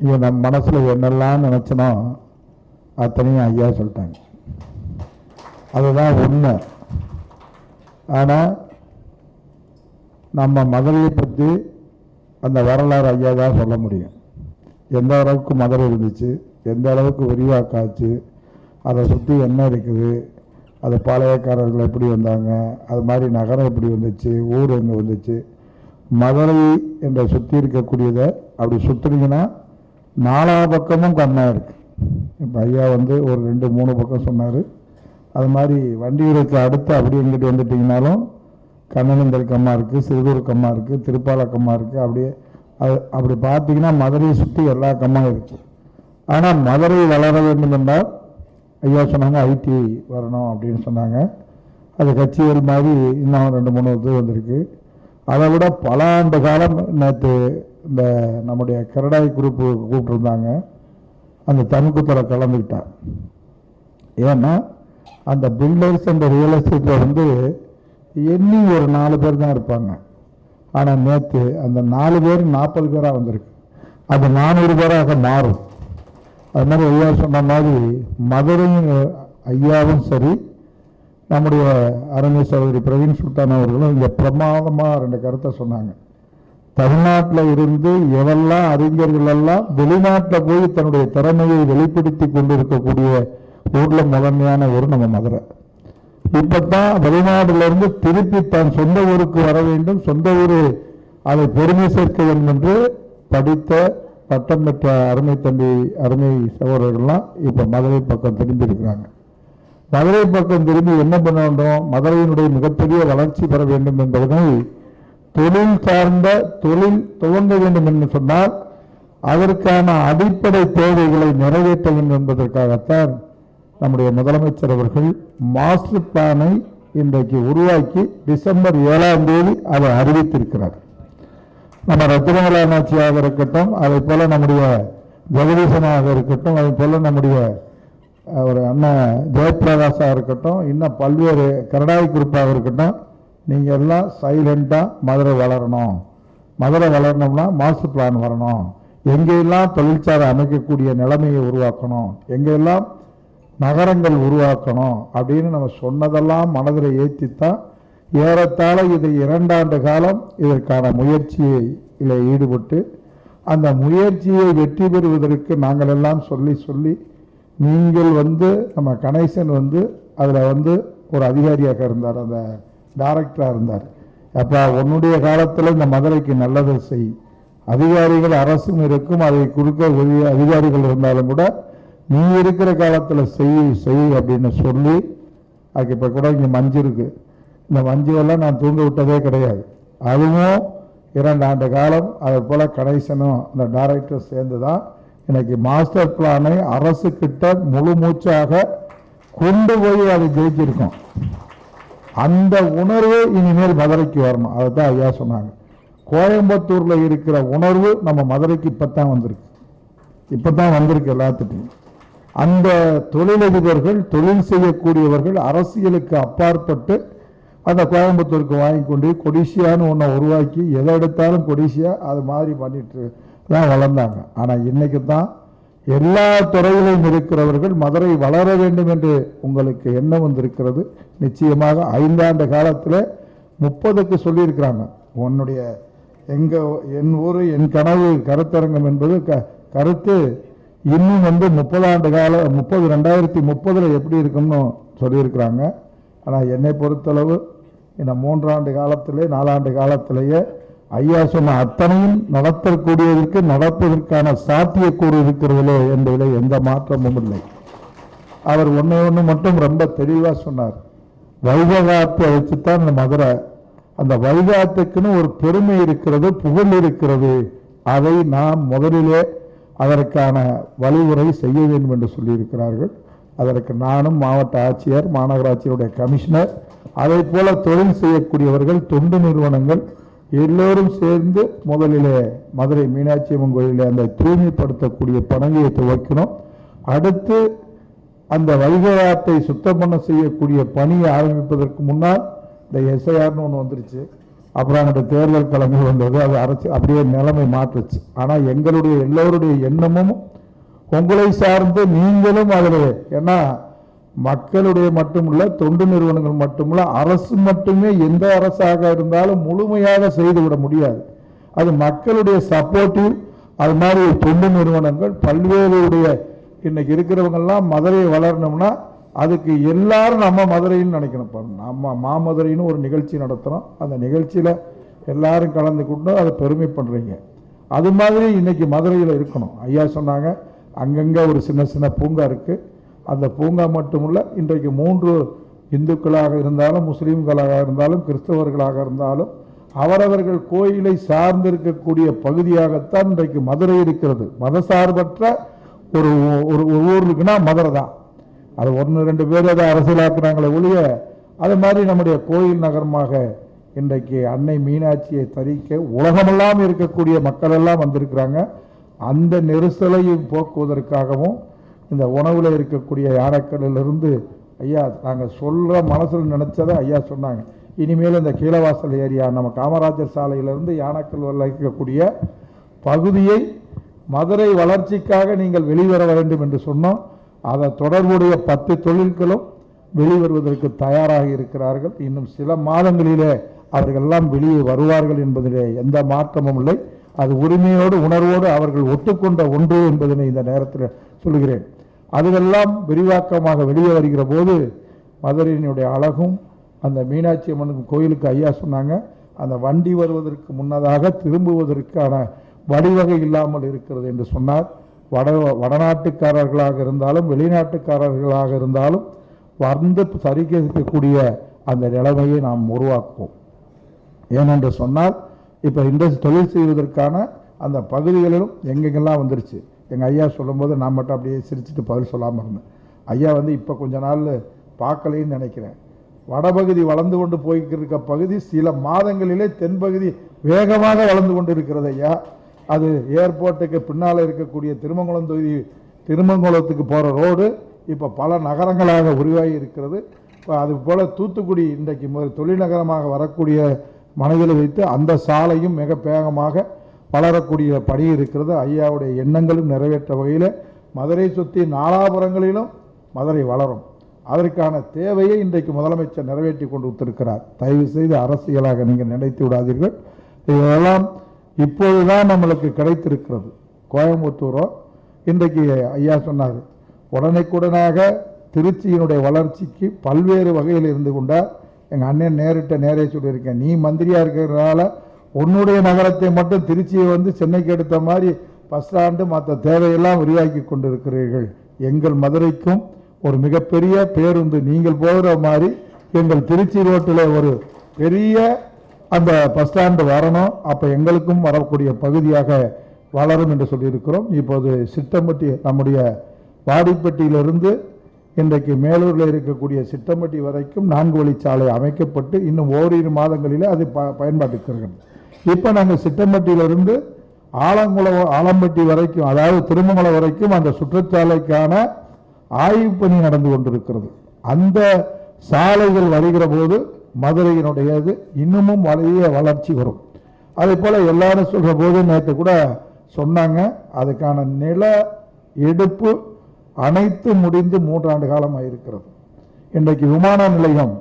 இங்கே நம்ம மனசில் என்னெல்லாம் நினச்சனோ அத்தனையும் ஐயா சொல்லிட்டாங்க. அதுதான் உண்மை. ஆனால் நம்ம மதுரையை பற்றி அந்த வரலாறு ஐயா தான் சொல்ல முடியும். எந்த அளவுக்கு மதுரை இருந்துச்சு எந்த அளவுக்கு விரிவாக்காச்சு அதை சுற்றி என்ன இருக்குது அது பாளையக்காரர்கள் எப்படி வந்தாங்க அது மாதிரி நகரம் எப்படி வந்துச்சு ஊர் எங்கே வந்துச்சு மதுரை என்ற சுற்றி இருக்கக்கூடியதை அப்படி சுற்றுனீங்கன்னா நாலா பக்கமும் கண்ணாக இருக்குது இப்போ ஐயா வந்து ஒரு ரெண்டு மூணு பக்கம் சொன்னார். அது மாதிரி வண்டியூருக்கு அடுத்து அப்படி எங்கிட்டு வந்துட்டிங்கனாலும் கண்ணனந்தல் கம்மா இருக்குது சிறுதூர் கம்மா இருக்குது திருப்பால கம்மா இருக்குது அப்படியே அது அப்படி பார்த்தீங்கன்னா மதுரையை சுற்றி எல்லா கம்மாவும் இருக்குது ஆனால் மதுரை வளர வேண்டும் என்றால் ஐயா சொன்னாங்க ஐடி வரணும் அப்படின்னு சொன்னாங்க. அது கட்சிகள் மாதிரி இன்னும் ரெண்டு மூணு இது வந்திருக்கு. அதை விட பல ஆண்டு காலம் நேற்று இந்த நம்முடைய கரடாய் குரூப்பு கூப்பிட்டுருந்தாங்க. அந்த தன்குத்தில் கலந்துக்கிட்டேன் ஏன்னா அந்த பில்டர்ஸ் அந்த ரியல் எஸ்டேட்டில் வந்து எண்ணி ஒரு நாலு பேர் தான் இருப்பாங்க. ஆனால் நேற்று அந்த நாலு பேர் நாற்பது பேராக வந்திருக்கு. அது நானூறு பேராக மாறும். அது மாதிரி ஐயா சொன்ன மாதிரி மதுரையும் ஐயாவும் சரி நம்முடைய அருமை சகோதரி பிரவீன் சுல்தான் அவர்களும் இங்கே பிரமாதமாக ரெண்டு கருத்தை சொன்னாங்க. தமிழ்நாட்டில் இருந்து எவெல்லாம் அறிஞர்கள் எல்லாம் வெளிநாட்டில் போய் தன்னுடைய திறமையை வெளிப்படுத்தி கொண்டிருக்கக்கூடிய ஊரில் முதன்மையான ஊர் நம்ம மதுரை. இப்பதான் வெளிநாடுல இருந்து திருப்பி தன் சொந்த ஊருக்கு வர வேண்டும். சொந்த ஊர் அதை பெருமை சேர்க்க வேண்டும் என்று படித்த பட்டம் பெற்ற அருமை தம்பி அருமை சகோதரர்கள்லாம் இப்போ மதுரை பக்கம் திரும்பி இருக்கிறாங்க. மதுரை பக்கம் திரும்பி என்ன பண்ண வேண்டும்? மதுரையினுடைய மிகப்பெரிய வளர்ச்சி பெற வேண்டும் என்பதனை தொழில் சார்ந்த தொழில் துவங்க வேண்டும் என்று சொன்னால் அதற்கான அடிப்படை தேவைகளை நிறைவேற்ற வேண்டும் என்பதற்காகத்தான் நம்முடைய முதலமைச்சர் அவர்கள் மாஸ்டர் பிளானை இன்றைக்கு உருவாக்கி டிசம்பர் ஏழாம் தேதி அதை அறிவித்திருக்கிறார். நம்ம ரத்னகலா நாச்சியாக இருக்கட்டும் அதை போல நம்முடைய ஜெகதீசனாக இருக்கட்டும் அதை போல நம்முடைய ஒரு அண்ணன் ஜெயபிரகாஷாக இருக்கட்டும் இன்னும் பல்வேறு கரடாய் குரூப்பாக இருக்கட்டும் நீங்கள் எல்லாம் சைலண்டாக மதுரை வளரணும். மதுரை வளரணும்னா மாஸ்டர் பிளான் வரணும். எங்கெல்லாம் தொழிற்சாலை அமைக்கக்கூடிய நிலைமையை உருவாக்கணும். எங்கெல்லாம் நகரங்கள் உருவாக்கணும் அப்படின்னு நம்ம சொன்னதெல்லாம் மனதில் ஏற்றித்தான் ஏறத்தாழ இது இரண்டாண்டு காலம் இதற்கான முயற்சியில் ஈடுபட்டு அந்த முயற்சியை வெற்றி பெறுவதற்கு நாங்கள் எல்லாம் சொல்லி சொல்லி நீங்கள் வந்து நம்ம கணேசன் வந்து அதில் வந்து ஒரு அதிகாரியாக இருந்தார் அந்த டைரக்டராக இருந்தார். அப்போ உன்னுடைய காலத்தில் இந்த மதுரைக்கு நல்லதை செய். அதிகாரிகள் அரசும் இருக்கும் அதை கொடுக்க உரிய அதிகாரிகள் இருந்தாலும் கூட நீ இருக்கிற காலத்தில் செய் செய் அப்படின்னு சொல்லி அதுக்கு இப்போ கூட இங்கே மஞ்சு இருக்குது இந்த மஞ்சுவெல்லாம் நான் தூங்க விட்டதே கிடையாது. அதுவும் இரண்டு ஆண்டு காலம் அதை போல் கணேசனும் அந்த டைரக்டர் சேர்ந்து தான் இன்னைக்கு மாஸ்டர் பிளானை அரசுக்கிட்ட முழு மூச்சாக கொண்டு போய் அதை ஜெயிச்சிருக்கோம். அந்த உணர்வு இனிமேல் மதுரைக்கு வரணும். அதை தான் ஐயா சொன்னாங்க. கோயம்புத்தூரில் இருக்கிற உணர்வு நம்ம மதுரைக்கு இப்பதான் வந்திருக்கு. இப்பதான் வந்திருக்கு எல்லாத்துக்கும். அந்த தொழிலதிபர்கள் தொழில் செய்யக்கூடியவர்கள் அரசியலுக்கு அப்பாற்பட்டு அந்த கோயம்புத்தூருக்கு வாங்கி கொண்டு கொடிசியான்னு ஒன்றை உருவாக்கி எதை எடுத்தாலும் கொடிசியா அது மாதிரி பண்ணிட்டு தான் வளர்ந்தாங்க. ஆனால் இன்றைக்கு தான் எல்லா துறையிலும் இருக்கிறவர்கள் மதுரை வளர வேண்டும் என்று உங்களுக்கு எண்ணம் வந்திருக்கிறது. நிச்சயமாக ஐந்தாண்டு காலத்தில் முப்பதுக்கு சொல்லியிருக்கிறாங்க. உன்னுடைய எங்கள் என் ஊர் என் கனவு கருத்தரங்கம் என்பது க கருத்து இன்னும் வந்து முப்பதாண்டு கால முப்பது ரெண்டாயிரத்தி முப்பதில் எப்படி இருக்கும்னு சொல்லியிருக்கிறாங்க. ஆனால் என்னை பொறுத்தளவு இந்த மூன்றாண்டு காலத்திலே நாலாண்டு காலத்திலேயே ஐயா சொன்ன அத்தனையும் நடத்தக்கூடியதற்கு நடப்பதற்கான சாத்தியக்கூறு இருக்கிறதிலே என்பதில் எந்த மாற்றமும் இல்லை. அவர் ஒன்று ஒன்று மட்டும் ரொம்ப தெளிவாக சொன்னார். வைககாத்தை வச்சுத்தான் இந்த மதுரை. அந்த வைகாத்துக்குன்னு ஒரு பெருமை இருக்கிறது புகழ் இருக்கிறது. அதை நாம் முதலிலே அதற்கான வழிமுறை செய்ய வேண்டும் என்று சொல்லியிருக்கிறார்கள். அதற்கு நானும் மாவட்ட ஆட்சியர் மாநகராட்சியுடைய கமிஷனர் அதை போல தொழில் செய்யக்கூடியவர்கள் தொண்டு நிறுவனங்கள் எல்லோரும் சேர்ந்து முதலிலே மதுரை மீனாட்சி அம்மன் கோயிலில் அந்த தூய்மைப்படுத்தக்கூடிய பணவியை துவக்கினோம் அடுத்து அந்த வைகையாத்தை சுத்தம் பண்ண செய்யக்கூடிய பணியை ஆரம்பிப்பதற்கு முன்னால் இந்த எஸ்ஐஆர்னு ஒன்று வந்துருச்சு. அப்புறம் அங்கிட்ட தேர்தல் கிழமை வந்தது. அது அரசு அப்படியே நிலைமை மாற்றுச்சு. ஆனால் எங்களுடைய எல்லோருடைய எண்ணமும் உங்களை சார்ந்து நீங்களும் அதில். ஏன்னா மக்களுடைய மட்டுமல்ல தொண்டு நிறுவனங்கள் மட்டுமல்ல அரசு மட்டுமே எந்த அரசாக இருந்தாலும் முழுமையாக செய்துவிட முடியாது. அது மக்களுடைய சப்போர்ட்டிவ் அது மாதிரி தொண்டு நிறுவனங்கள் பல்வேறுடைய இன்னைக்கு இருக்கிறவங்கெல்லாம் மதுரையை வளரணும்னா அதுக்கு எல்லாரும் நம்ம மதுரைன்னு நினைக்கணும். பாருங்க. நம்ம மாமதுரைன்னு ஒரு நிகழ்ச்சி நடத்துகிறோம் அந்த நிகழ்ச்சியில் எல்லாரும் கலந்து கொண்டு அதை பெருமை பண்ணுறீங்க அது மாதிரி இன்னைக்கு மதுரையில் இருக்கணும். ஐயா சொன்னாங்க அங்கங்கே ஒரு சின்ன சின்ன பூங்கா இருக்குது அந்த பூங்கா மட்டுமல்ல இன்றைக்கு மூன்று இந்துக்களாக இருந்தாலும் முஸ்லீம்களாக இருந்தாலும் கிறிஸ்தவர்களாக இருந்தாலும் அவரவர்கள் கோயிலை சார்ந்திருக்கக்கூடிய பகுதியாகத்தான் இன்றைக்கு மதுரை இருக்கிறது. மதசார்பற்ற ஒரு ஒரு ஒரு ஊர் இருக்குன்னா மதுரை தான். அது ஒன்று ரெண்டு பேர் அதை அரசியலாக்குறாங்களே ஒழிய அது மாதிரி நம்முடைய கோயில் நகரமாக இன்றைக்கு அன்னை மீனாட்சியை தரிக்க உலகமெல்லாம் இருக்கக்கூடிய மக்கள் எல்லாம் வந்திருக்கிறாங்க. அந்த நெரிசலையும் போக்குவதற்காகவும் இந்த உணவில் இருக்கக்கூடிய யானைக்கல்லிலிருந்து ஐயா நாங்கள் சொல்கிற மனசில் நினச்சதை ஐயா சொன்னாங்க. இனிமேல் இந்த கீழவாசல் ஏரியா நம்ம காமராஜர் சாலையிலிருந்து யானைக்கல் வரல இருக்கக்கூடிய பகுதியை மதுரை வளர்ச்சிக்காக நீங்கள் வெளிவர வேண்டும் என்று சொன்னோம். அதை தொடர்புடைய பத்து தொழில்களும் வெளிவருவதற்கு தயாராக இருக்கிறார்கள். இன்னும் சில மாதங்களிலே அவர்கள் எல்லாம் வெளியே வருவார்கள் என்பதிலே எந்த மாற்றமும் இல்லை. அது உரிமையோடு உணர்வோடு அவர்கள் ஒட்டுக்கொண்ட ஒன்று என்பதனை இந்த நேரத்தில் சொல்கிறேன் அதுவெல்லாம் விரிவாக்கமாக வெளியே வருகிற போது மதுரையினுடைய அழகும் அந்த மீனாட்சி அம்மன் கோயிலுக்கு ஐயா சொன்னாங்க அந்த வண்டி வருவதற்கு முன்னதாக திரும்புவதற்கான வழிவகை இல்லாமல் இருக்கிறது என்று சொன்னார். வட வடநாட்டுக்காரர்களாக இருந்தாலும் வெளிநாட்டுக்காரர்களாக இருந்தாலும் வந்து சரிக்கக்கூடிய அந்த நிலைமையை நாம் உருவாக்குவோம். ஏனென்று சொன்னால் இப்போ இண்டஸ்ட்ரி தொழில் செய்வதற்கான அந்த பகுதிகளிலும் எங்கெங்கெல்லாம் வந்துருச்சு? எங்கள் ஐயா சொல்லும்போது நான் மட்டும் அப்படியே சிரிச்சுட்டு பதில் சொல்லாமல் இருந்தேன். ஐயா வந்து இப்போ கொஞ்ச நாள் பார்க்கலைன்னு நினைக்கிறேன். வடபகுதி வளர்ந்து கொண்டு போய்க்கிருக்க பகுதி சில மாதங்களிலே தென்பகுதி வேகமாக வளர்ந்து கொண்டு இருக்கிறது ஐயா. அது ஏர்போர்ட்டுக்கு பின்னால் இருக்கக்கூடிய திருமங்கலம் தொகுதி திருமங்கலத்துக்கு போகிற ரோடு இப்போ பல நகரங்களாக உருவாகி இருக்கிறது. இப்போ அது போல் தூத்துக்குடி இன்றைக்கு முதல் தொழில்நகரமாக வரக்கூடிய மனதில் வைத்து அந்த சாலையும் மிக வேகமாக வளரக்கூடிய படி இருக்கிறது. ஐயாவுடைய எண்ணங்களும் நிறைவேற்ற வகையில் மதுரை சுற்றி நாலாபுரங்களிலும் மதுரை வளரும். அதற்கான தேவையை இன்றைக்கு முதலமைச்சர் நிறைவேற்றி கொண்டு வந்திருக்கிறார் தயவு செய்து அரசியலாக நீங்கள் நினைத்து விடாதீர்கள். இதெல்லாம் இப்போது தான் நம்மளுக்கு கிடைத்திருக்கிறது. கோயம்புத்தூரோ இன்றைக்கு ஐயா சொன்னார் உடனுக்குடனாக திருச்சியினுடைய வளர்ச்சிக்கு பல்வேறு வகையில் இருந்து கொண்டார். எங்கள் அண்ணன் நேரிட்ட நேரே சொல்லியிருக்கேன் நீ மந்திரியாக இருக்கிறதுனால உன்னுடைய நகரத்தை மட்டும் திருச்சியை வந்து சென்னைக்கு எடுத்த மாதிரி பஸ் ஸ்டாண்டு மற்ற தேவையெல்லாம் விரிவாக்கி கொண்டிருக்கிறீர்கள். எங்கள் மதுரைக்கும் ஒரு மிகப்பெரிய பேருந்து நீங்கள் போகிற மாதிரி எங்கள் திருச்சி ரோட்டில் ஒரு பெரிய அந்த பஸ் ஸ்டாண்டு வரணும். அப்போ எங்களுக்கும் வரக்கூடிய பகுதியாக வளரும் என்று சொல்லியிருக்கிறோம். இப்போது சிட்டம்பட்டி நம்முடைய வாடிப்பட்டியிலிருந்து இன்றைக்கு மேலூரில் இருக்கக்கூடிய சிட்டம்பட்டி வரைக்கும் நான்கு வழிச்சாலை அமைக்கப்பட்டு இன்னும் ஓரிரு மாதங்களிலே அது ப பயன்பாட்டுக்கு இருக்கிறது இப்போ நாங்கள் சிட்டம்பட்டியிலிருந்து ஆலங்குளம் ஆலம்பட்டி வரைக்கும் அதாவது திருமங்கலம் வரைக்கும் அந்த சுற்றுச்சாலைக்கான ஆய்வு பணி நடந்து கொண்டிருக்கிறது. அந்த சாலைகள் வருகிற போது மதுரையினுடையது இன்னமும் வலிய வளர்ச்சி வரும். அதே போல் எல்லாரும் சொல்கிற போது நேற்று கூட சொன்னாங்க அதுக்கான நில எடுப்பு அனைத்து முடிந்து மூன்றாண்டு காலம் ஆயிருக்கிறது இன்றைக்கு விமான நிலையம்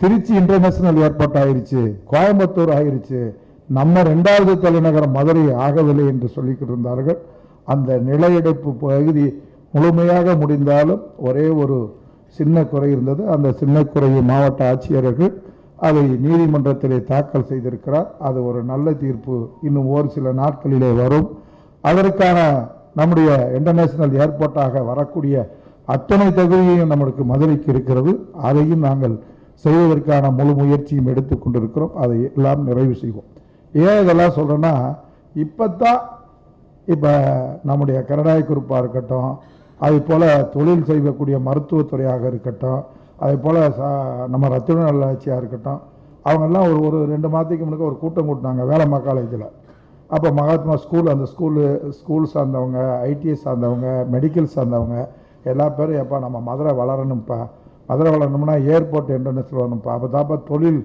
திருச்சி இன்டர்நேஷனல் ஏர்போர்ட் ஆயிருச்சு கோயம்புத்தூர் ஆயிருச்சு நம்ம ரெண்டாவது தலைநகரம் மதுரை ஆகவில்லை என்று சொல்லிக்கிட்டிருந்தார்கள் அந்த நிலையெடுப்பு பகுதி முழுமையாக முடிந்தாலும் ஒரே ஒரு சின்ன குறை இருந்தது. அந்த சின்ன குறையை மாவட்ட ஆட்சியர்கள் அதை நீதிமன்றத்திலே தாக்கல் செய்திருக்கிறார். அது ஒரு நல்ல தீர்ப்பு. இன்னும் ஒரு சில நாட்களிலே வரும். அதற்கான நம்முடைய இன்டர்நேஷனல் ஏர்போர்ட்டாக வரக்கூடிய அத்தனை தகுதியும் நம்மளுக்கு மதுரைக்கு இருக்கிறது. அதையும் நாங்கள் செய்வதற்கான முழு முயற்சியும் எடுத்துக்கொண்டிருக்கிறோம் அதை எல்லாம் நிறைவு செய்வோம். ஏன் இதெல்லாம் சொல்லுறோன்னா இப்போ தான் இப்போ நம்முடைய கரடாய் குரூப்பாக இருக்கட்டும் அது போல் தொழில் செய்யக்கூடிய மருத்துவத்துறையாக இருக்கட்டும் அதே போல் நம்ம ரத்தின நல்லாட்சியாக இருக்கட்டும் அவங்கெல்லாம் ஒரு ஒரு ரெண்டு மாதத்துக்கு முன்னாடி ஒரு கூட்டம் கூட்டினாங்க வேலம்மா காலேஜில். அப்போ மகாத்மா ஸ்கூல் அந்த ஸ்கூலு ஸ்கூல் சார்ந்தவங்க ஐடிஐ சார்ந்தவங்க மெடிக்கல் சார்ந்தவங்க எல்லா பேரும் எப்பா நம்ம மதுரை வளரணும்ப்பா மதுரை வளரணும்னா ஏர்போர்ட் இன்டர்நேஷனல் வரணும்ப்பா அப்போ தாப்பா தொழில்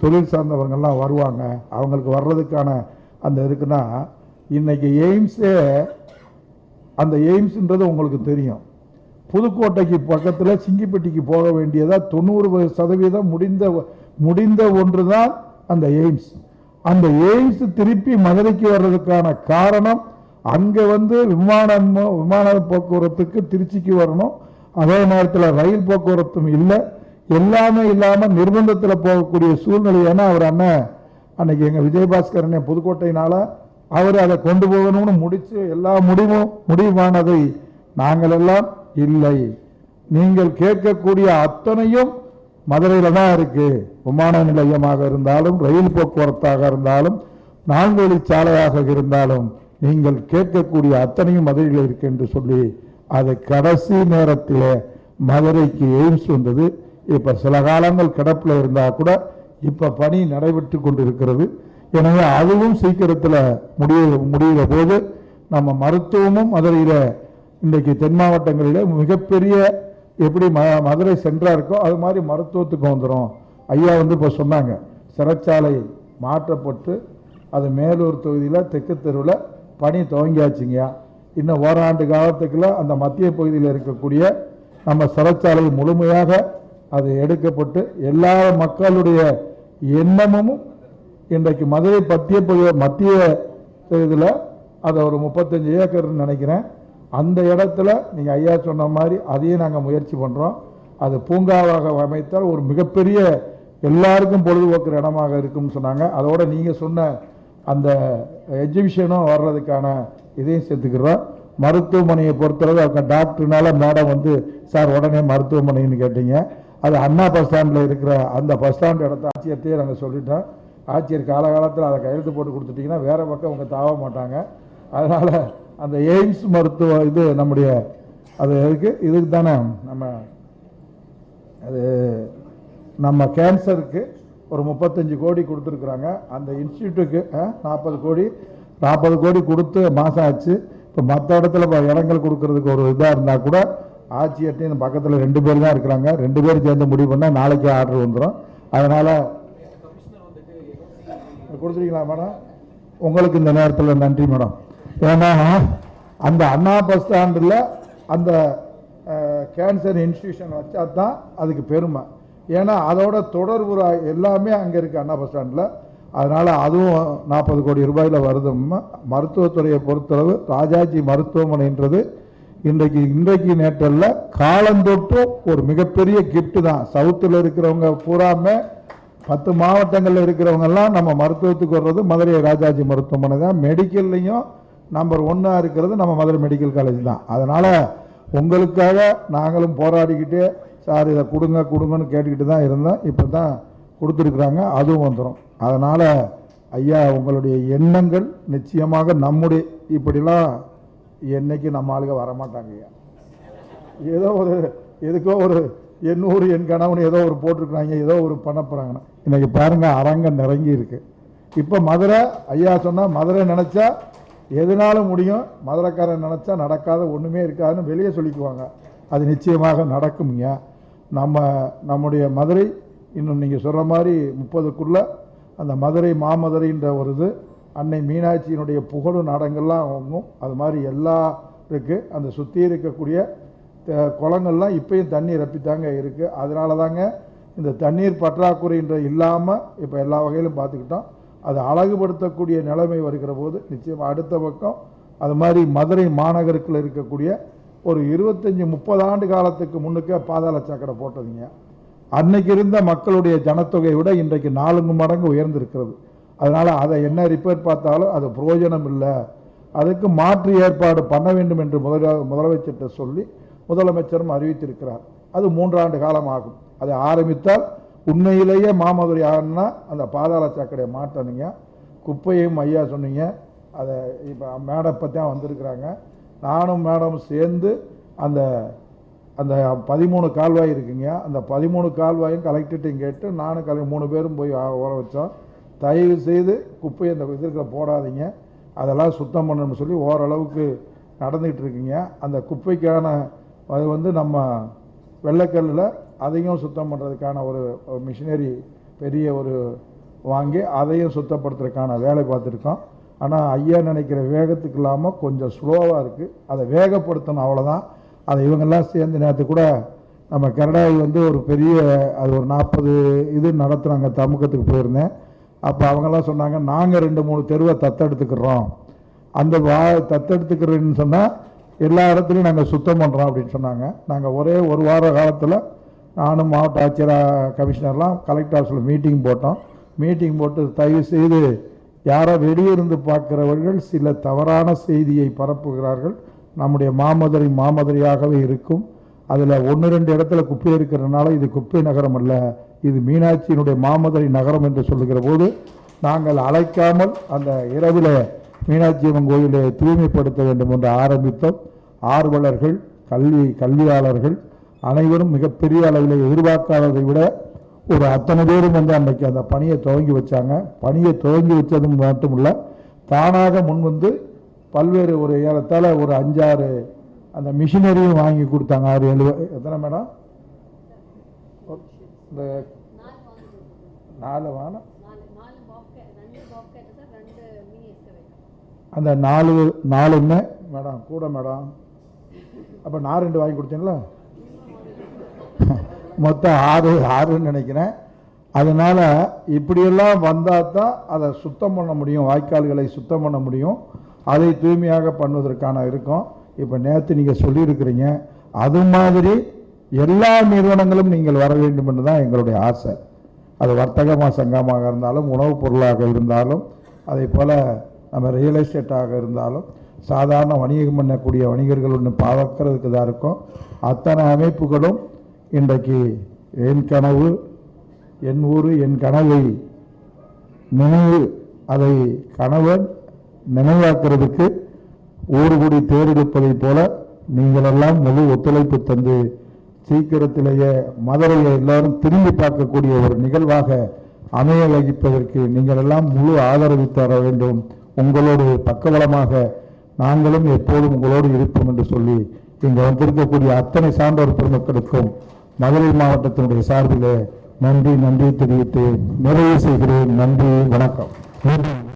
தொழில் சார்ந்தவங்கள்லாம் வருவாங்க. அவங்களுக்கு வர்றதுக்கான அந்த இருக்குன்னா இன்றைக்கி எய்ம்ஸே அந்த எய்ம்ஸ்ன்றது உங்களுக்கு தெரியும். புதுக்கோட்டைக்கு பக்கத்தில் சிங்கிப்பட்டிக்கு போக வேண்டியதாக தொண்ணூறு சதவீதம் முடிந்த முடிந்த ஒன்று தான் அந்த எய்ம்ஸ். அந்த எய்ம்ஸ் திருப்பி மதுரைக்கு வர்றதுக்கான காரணம் அங்கே வந்து விமானம் விமான போக்குவரத்துக்கு திருச்சிக்கு வரணும். அதே நேரத்தில் ரயில் போக்குவரத்தும் இல்லை. எல்லாமே இல்லாமல் நிர்பந்தத்தில் போகக்கூடிய சூழ்நிலை. ஏன்னா அவர் அண்ணன் அன்னைக்கு எங்கள் விஜயபாஸ்கரனே புதுக்கோட்டையினால அவர் அதை கொண்டு போகணும்னு முடித்து எல்லா முடிவும் முடிவானதை நாங்கள் எல்லாம் இல்லை. நீங்கள் கேட்கக்கூடிய அத்தனையும் மதுரையில் தான் இருக்குது விமான நிலையமாக இருந்தாலும் ரயில் போக்குவரத்தாக இருந்தாலும் நான்கு சாலையாக இருந்தாலும் நீங்கள் கேட்கக்கூடிய அத்தனையும் மதுரையில் இருக்கு என்று சொல்லி அது கடைசி நேரத்தில் மதுரைக்கு எய்ம்ஸ் வந்தது. இப்போ சில காலங்கள் கிடப்பில் இருந்தால் கூட இப்போ பணி நடைபெற்று கொண்டிருக்கிறது. எனவே அதுவும் சீக்கிரத்தில் முடிய முடிகிற போது நம்ம மருத்துவமும் மதுரையில் இன்றைக்கு தென் மாவட்டங்களில் மிகப்பெரிய எப்படி ம மதுரை சென்றாக இருக்கோ அது மாதிரி மருத்துவத்துக்கு வந்துடும் ஐயா வந்து இப்போ சொன்னாங்க சிறைச்சாலை மாற்றப்பட்டு அது மேலூர் தொகுதியில் தெற்கு தெருவில் பணி துவங்கியாச்சுங்கய்யா. இன்னும் ஓராண்டு காலத்துக்குள்ள அந்த மத்திய பகுதியில் இருக்கக்கூடிய நம்ம சிறைச்சாலை முழுமையாக அது எடுக்கப்பட்டு எல்லா மக்களுடைய எண்ணமும் இன்றைக்கு மதுரை பத்திய மத்திய இதில் அதை ஒரு முப்பத்தஞ்சு ஏக்கர்னு நினைக்கிறேன். அந்த இடத்துல நீங்கள் ஐயா சொன்ன மாதிரி அதையும் நாங்கள் முயற்சி பண்ணுறோம் அது பூங்காவாக அமைத்தால் ஒரு மிகப்பெரிய எல்லாருக்கும் பொழுதுபோக்குற இடமாக இருக்கும்னு சொன்னாங்க. அதோட நீங்கள் சொன்ன அந்த எக்ஸிபிஷனும் வர்றதுக்கான இதையும் சேர்த்துக்கிறோம். மருத்துவமனையை பொறுத்தளவு அவங்க டாக்டர்னால மேடம் வந்து சார் உடனே மருத்துவமனைன்னு கேட்டீங்க. அது அண்ணா பஸ் ஸ்டாண்டில் இருக்கிற அந்த பஸ் ஸ்டாண்ட் இடத்த ஆட்சியர்கிட்டே நாங்கள் சொல்லிட்டோம். ஆட்சியர் காலகாலத்தில் அதை கையெழுத்து போட்டு கொடுத்துட்டீங்கன்னா வேறு பக்கம் அவங்க தாவ மாட்டாங்க. அதனால் அந்த எய்ம்ஸ் மருத்துவ இது நம்முடைய அது இருக்குது இதுக்கு தானே நம்ம அது நம்ம கேன்சருக்கு ஒரு முப்பத்தஞ்சு கோடி கொடுத்துருக்குறாங்க. அந்த இன்ஸ்டியூட்டுக்கு நாற்பது கோடி நாற்பது கோடி கொடுத்து மாதம் ஆச்சு. இப்போ மற்ற இடத்துல இப்போ இடங்கள் கொடுக்கறதுக்கு ஒரு இதாக இருந்தால் கூட ஆட்சியர்ட்டையும் பக்கத்தில் ரெண்டு பேர் தான் இருக்கிறாங்க. ரெண்டு பேரும் சேர்ந்து முடிவு பண்ணால் நாளைக்கே ஆர்டர் வந்துடும் அதனால் கொடுத்துருக்கீங்களா மேடம் உங்களுக்கு இந்த நேரத்தில் நன்றி மேடம் ஏன்னா அந்த அண்ணா பஸ் ஸ்டாண்டில் அந்த கேன்சர் இன்ஸ்டியூஷன் வச்சா தான் அதுக்கு பெருமை. ஏன்னா அதோட தொடர்பு எல்லாமே அங்கே இருக்குது அண்ணா பஸ் ஸ்டாண்டில் அதனால் அதுவும் நாற்பது கோடி ரூபாயில் வருது மருத்துவத்துறையை பொறுத்தளவு ராஜாஜி மருத்துவமனைன்றது இன்றைக்கு இன்றைக்கு நேற்றல்ல காலந்தொட்டும் ஒரு மிகப்பெரிய கிஃப்ட் தான். சவுத்தில் இருக்கிறவங்க பூராமே பத்து மாவட்டங்களில் இருக்கிறவங்க எல்லாம் நம்ம மருத்துவத்துக்கு வர்றது மதுரை ராஜாஜி மருத்துவமனை தான். மெடிக்கல்லையும் நம்பர் ஒன்றா இருக்கிறது நம்ம மதுரை மெடிக்கல் காலேஜ் தான். அதனால் உங்களுக்காக நாங்களும் போராடிக்கிட்டு சார் இதை கொடுங்க கொடுங்கன்னு கேட்டுக்கிட்டு தான் இருந்தோம். இப்போ தான் கொடுத்துருக்குறாங்க. அதுவும் வந்துடும் அதனால் ஐயா உங்களுடைய எண்ணங்கள் நிச்சயமாக நம்முடைய இப்படிலாம் என்னைக்கு நம்ம ஆளுங்க வரமாட்டாங்க ஏதோ ஒரு எதுக்கோ ஒரு எண்ணூறு என் கணவன் ஏதோ ஒரு போட்டிருக்கிறாங்க ஏதோ ஒரு பண்ண போகிறாங்கன்னு இன்னைக்கு பாருங்க அரங்கம் நிறங்கி இருக்கு. இப்போ மதுரை ஐயா சொன்னால் மதுரை நினச்சா எதுனாலும் முடியும்? மதுரைக்காரன் நினச்சா நடக்காத ஒன்றுமே இருக்காதுன்னு வெளியே சொல்லிக்குவாங்க. அது நிச்சயமாக நடக்கும்ங்க நம்ம நம்முடைய மதுரை இன்னும் நீங்கள் சொல்கிற மாதிரி முப்பதுக்குள்ளே அந்த மதுரை மாமதுரைன்ற ஒரு இது அன்னை மீனாட்சியினுடைய புகழும் நாடங்கள்லாம் ஆகும் அது மாதிரி எல்லா இருக்குது அந்த சுற்றி இருக்கக்கூடிய த- குளங்கள்லாம் இப்பயும் தண்ணி ரப்பித்தாங்க இருக்குது அதனால தாங்க இந்த தண்ணீர் பற்றாக்குறைன்ற இல்லாமல் இப்போ எல்லா வகையிலும் பார்த்துக்கிட்டோம் அது அழகுபடுத்தக்கூடிய நிலைமை வருகிற போது நிச்சயம் அடுத்த பக்கம் அது மாதிரி மதுரை மாநகருக்குள்ள இருக்கக்கூடிய ஒரு இருபத்தஞ்சி முப்பது ஆண்டு காலத்துக்கு முன்னுக்கே பாதாள சாக்கடை போட்டதுங்க. அன்னைக்கு இருந்த மக்களுடைய ஜனத்தொகையை விட இன்றைக்கு நான்கு மடங்கு உயர்ந்திருக்கிறது. அதனால் அதை என்ன ரிப்பேர் பார்த்தாலும் அது பிரயோஜனம் இல்லை அதுக்கு மாற்று ஏற்பாடு பண்ண வேண்டும் என்று முதல முதலமைச்சர்கிட்ட சொல்லி முதலமைச்சரும் அறிவித்திருக்கிறார். அது மூன்றாண்டு காலம் ஆகும் அதை ஆரம்பித்தால் உண்மையிலேயே மாமதுரை ஆகணும்னா அந்த பாதாள சாக்கடையை மாட்டணுங்க குப்பையும் ஐயா சொன்னீங்க. அதை இப்போ மேடம் பற்றி தான் வந்திருக்கிறாங்க. நானும் மேடம் சேர்ந்து அந்த அந்த பதிமூணு கால்வாய் இருக்குங்க. அந்த பதிமூணு கால்வாயும் கலெக்டர்ட்டையும் கேட்டு நானும் கலை மூணு பேரும் போய் ஆ- வச்சோம். தயவு செய்து குப்பையை அந்த இதில் போடாதீங்க. அதெல்லாம் சுத்தம் பண்ணணும்னு சொல்லி ஓரளவுக்கு நடந்துகிட்டு இருக்கீங்க. அந்த குப்பைக்கான அது வந்து நம்ம வெள்ளைக்கல்லில் அதையும் சுத்தம் பண்ணுறதுக்கான ஒரு மிஷினரி பெரிய ஒரு வாங்கி அதையும் சுத்தப்படுத்துறதுக்கான வேலை பார்த்துருக்கோம். ஆனால் ஐயா நினைக்கிற வேகத்துக்கு இல்லாமல் கொஞ்சம் ஸ்லோவாக இருக்குது அதை வேகப்படுத்தணும் அவ்வளோதான் அதை இவங்கெல்லாம் சேர்ந்து நேற்று கூட நம்ம கனடாவில் வந்து ஒரு பெரிய அது ஒரு நாற்பது இது நடத்துனாங்க தமுக்கத்துக்கு போயிருந்தேன். அப்போ அவங்கெல்லாம் சொன்னாங்க நாங்கள் ரெண்டு மூணு தெருவை தத்தெடுத்துக்கிறோம். அந்த வா தத்தெடுத்துக்கிறேன்னு சொன்னால் எல்லா இடத்துலையும் நாங்கள் சுத்தம் பண்ணுறோம் அப்படின்னு சொன்னாங்க. நாங்கள் ஒரே ஒரு வார காலத்தில் நானும் மாவட்ட ஆட்சியர் கமிஷனர்லாம் கலெக்டர் ஆஃபீஸில் மீட்டிங் போட்டோம். மீட்டிங் போட்டு தயவு செய்து யாரோ வெளியிருந்து பார்க்கிறவர்கள் சில தவறான செய்தியை பரப்புகிறார்கள். நம்முடைய மாமதுரை மாமதுரையாகவே இருக்கும். அதில் ஒன்று ரெண்டு இடத்துல குப்பை இருக்கிறதுனால இது குப்பை நகரம் அல்ல. இது மீனாட்சியினுடைய மாமதுரை நகரம் என்று சொல்லுகிற போது நாங்கள் அழைக்காமல் அந்த இரவில் மீனாட்சி அம்மன் கோயிலை தூய்மைப்படுத்த வேண்டும் என்று ஆரம்பித்தோம். ஆர்வலர்கள் கல்வி கல்வியாளர்கள் அனைவரும் மிகப்பெரிய அளவில் எதிர்பார்க்காததை விட ஒரு அத்தனை பேரும் வந்து அன்றைக்கி அந்த பணியை துவங்கி வச்சாங்க. பணியை துவங்கி வச்சதும் மட்டும் இல்லை தானாக முன்வந்து பல்வேறு ஒரு ஏறத்தால் ஒரு அஞ்சாறு அந்த மிஷினரியும் வாங்கி கொடுத்தாங்க. ஆறு ஏழு எத்தனை மேடம் இந்த நாலு வானம் நாலு நாலு பாப்கே ரெண்டு பாப்கேட் இந்த நாலு மினி அந்த நாலு நாலுன்னு மேடம் கூட மேடம். அப்போ நான் ரெண்டு வாங்கி கொடுத்தீங்களா? மொத்தம் ஆறு ஆறுன்னு நினைக்கிறேன். அதனால் இப்படியெல்லாம் வந்தால் தான் அதை சுத்தம் பண்ண முடியும் வாய்க்கால்களை சுத்தம் பண்ண முடியும். அதை தூய்மையாக பண்ணுவதற்கான இருக்கும். இப்போ நேற்று நீங்கள் சொல்லியிருக்கிறீங்க. அது மாதிரி எல்லா நிறுவனங்களும் நீங்கள் வர வேண்டும் என்று தான் எங்களுடைய ஆசை. அது வர்த்தகமாக சங்கமாக இருந்தாலும் உணவுப் பொருளாக இருந்தாலும் அதே போல் நம்ம ரியல் எஸ்டேட்டாக இருந்தாலும் சாதாரண வணிகம் பண்ணக்கூடிய வணிகர்கள் ஒன்று பார்க்கறதுக்கு தான் இருக்கும். அத்தனை அமைப்புகளும் இன்றைக்கு என் கனவு என் ஊர் என் கனவை நினைவு அதை கணவன் நினைவாக்குறதுக்கு ஊர் கூடி தேர்ந்தெடுப்பதைப் போல நீங்களெல்லாம் முழு ஒத்துழைப்பு தந்து சீக்கிரத்திலேயே மதுரையை எல்லாரும் திரும்பி பார்க்கக்கூடிய ஒரு நிகழ்வாக அமைய வகிப்பதற்கு நீங்கள் எல்லாம் முழு ஆதரவு தர வேண்டும். உங்களோடு பக்கபலமாக நாங்களும் எப்போதும் உங்களோடு இருப்போம் என்று சொல்லி இங்கே வந்திருக்கக்கூடிய அத்தனை சான்றோர் பெருமக்களுக்கும் மதுரை மாவட்டத்தினுடைய சார்பிலே நன்றி நன்றி தெரிவித்து நிறைவு செய்கிறேன். நன்றி வணக்கம். நன்றி.